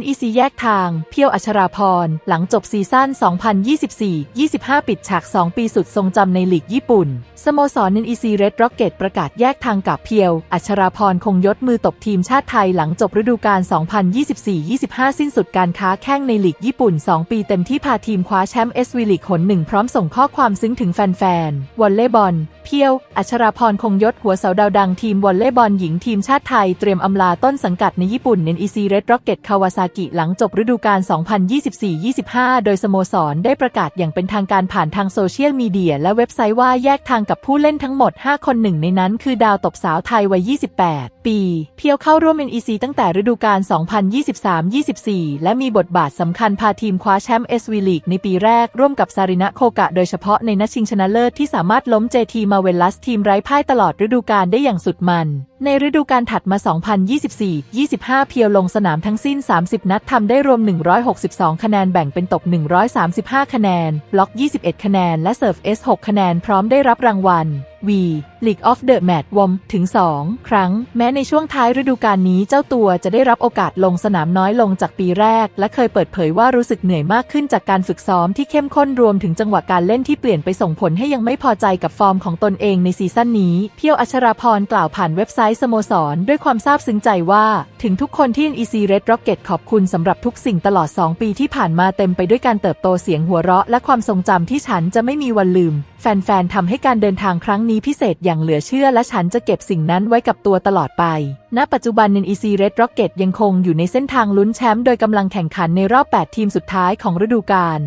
NEC แยกทาง เพียวอัชราพร หลังจบซีซั่น 2024-25 ปิดฉาก 2 ปีสุดทรงจำในลีกญี่ปุ่น สโมสร NEC Red Rocket ประกาศแยกทางกับเพียว อัชราพรคงยศมือตบทีมชาติไทยหลังจบฤดูกาล 2024-25 สิ้นสุดการค้าแข้งในลีกญี่ปุ่น 2 ปีเต็มที่พาทีมคว้าแชมป์เอสวีลีกหนหนึ่งพร้อมส่งข้อความซึ้งถึงแฟนๆวอลเลย์บอลเพียว อัชราพรคงยศหัวเสาดาวดังทีมวอลเลย์บอลหญิงทีมชาติไทยเตรียมอำลาต้นสังกัดในญี่ปุ่น NEC Red Rocket Kawasaki หลังจบฤดูกาล 2024-25 โดยสโมสรได้ประกาศอย่างเป็นทางการผ่านทางโซเชียลมีเดียและเว็บไซต์ว่าแยกทางกับผู้เล่นทั้งหมด 5 คนหนึ่งในนั้นคือดาวตบสาวไทยวัย 28 ปี เพียวเข้าร่วม NEC ตั้งแต่ฤดูกาล 2023-24 และมีบทบาทสำคัญพาทีมคว้าแชมป์ SV League ในปีแรกร่วมกับซารินะโคกะ โดยเฉพาะในนัดชิงชนะเลิศที่สามารถล้ม JT มาเวลัสทีมไร้พ่ายตลอดฤดูกาลได้อย่างสุดมัน ในฤดูกาลถัดมา 2024-25 เพียวลงสนามทั้งสิ้น 30 นัดทำได้รวม 162 คะแนนแบ่งเป็นตก 135 คะแนน บล็อก 21 คะแนน และเซิร์ฟ S 6 คะแนนพร้อมได้รับรางวัล V League of the Match วมถึง 2 ครั้ง แม้ในช่วงท้ายฤดูกาลนี้เจ้าตัวจะได้รับโอกาสลงสนามน้อยลงจากปีแรก และเคยเปิดเผยว่ารู้สึกเหนื่อยมากขึ้นจากการฝึกซ้อมที่เข้มข้นรวมถึงจังหวะการเล่นที่เปลี่ยนไปส่งผลให้ยังไม่พอใจกับฟอร์มของตนเองในซีซั่นนี้ เพียวอัชราพรกล่าวผ่านเว็บไซต์สโมสร ด้วยความซาบซึ้งใจว่า ถึงทุกคนที่ NEC Red Rocket ขอบคุณสำหรับทุกสิ่งตลอด 2 ปีที่ผ่านมาเต็มไปด้วยการเติบโตเสียงหัวเราะ และความทรงจำที่ฉันจะไม่มีวันลืม แฟนๆทำให้การเดินทางครั้งนี้พิเศษอย่างเหลือเชื่อและฉันจะเก็บสิ่งนั้นไว้กับตัวตลอดไป ณ ปัจจุบัน NEC Red Rocket ยังคงอยู่ในเส้นทางลุ้นแชมป์โดยกำลังแข่งขันในรอบ 8 ทีมสุดท้ายของฤดูกาล